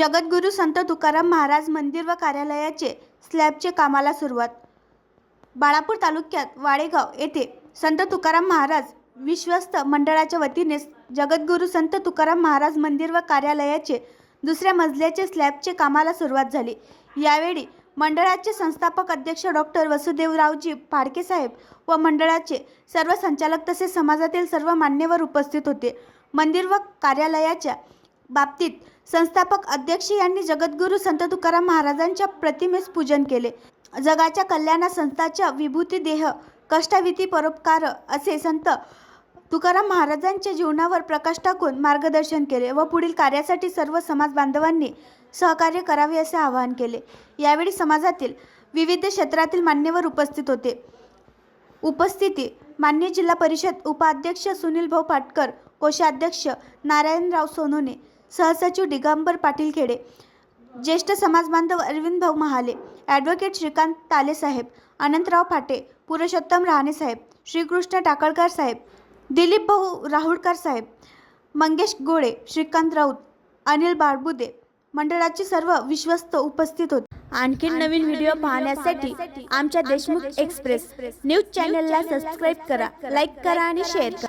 जगद्गुरू संत तुकाराम महाराज मंदिर व कार्यालयाचे स्लॅबचे कामाला सुरुवात. बाळापूर तालुक्यात वाडेगाव येथे संत तुकाराम महाराज विश्वस्त मंडळाच्या वतीने जगद्गुरू संत तुकाराम महाराज मंदिर व कार्यालयाचे दुसऱ्या मजल्याचे स्लॅबचे कामाला सुरुवात झाली. यावेळी मंडळाचे संस्थापक अध्यक्ष डॉक्टर वसुदेवरावजी फाडके साहेब व मंडळाचे सर्व संचालक तसेच समाजातील सर्व मान्यवर उपस्थित होते. मंदिर व कार्यालयाच्या बाबतीत संस्थापक अध्यक्ष यांनी जगद्गुरू संत तुकाराम महाराजांच्या प्रतिमेस पूजन केले. जगाच्या कल्याणा संस्थाच्या विभूती देह कष्टाविती परोपकार असे संत तुकाराम महाराजांच्या जीवनावर प्रकाश टाकून मार्गदर्शन केले व पुढील कार्यासाठी सर्व समाज बांधवांनी सहकार्य करावे असे आवाहन केले. यावेळी समाजातील विविध क्षेत्रातील मान्यवर उपस्थित होते. उपस्थिती मान्य जिल्हा परिषद उपाध्यक्ष सुनील भाऊ पाटकर कोषाध्यक्ष नारायणराव सोनोने सहसचिव दिगंबर पाटील खेडे ज्येष्ठ समाजबांधव अरविंद भाऊ महाले ॲडव्होकेट श्रीकांत ताले साहेब अनंतराव फाटे पुरुषोत्तम राहणे साहेब श्रीकृष्ण टाकळकर साहेब दिलीप भाऊ राहुळकर साहेब मंगेश गोळे श्रीकांत राऊत अनिल बाळबुदे मंडळाचे सर्व विश्वस्त उपस्थित होते. आणखी नवीन व्हिडिओ पाहण्यासाठी आमच्या देशमुख एक्सप्रेस न्यूज चॅनलला सबस्क्राईब करा लाईक करा आणि शेअर करा.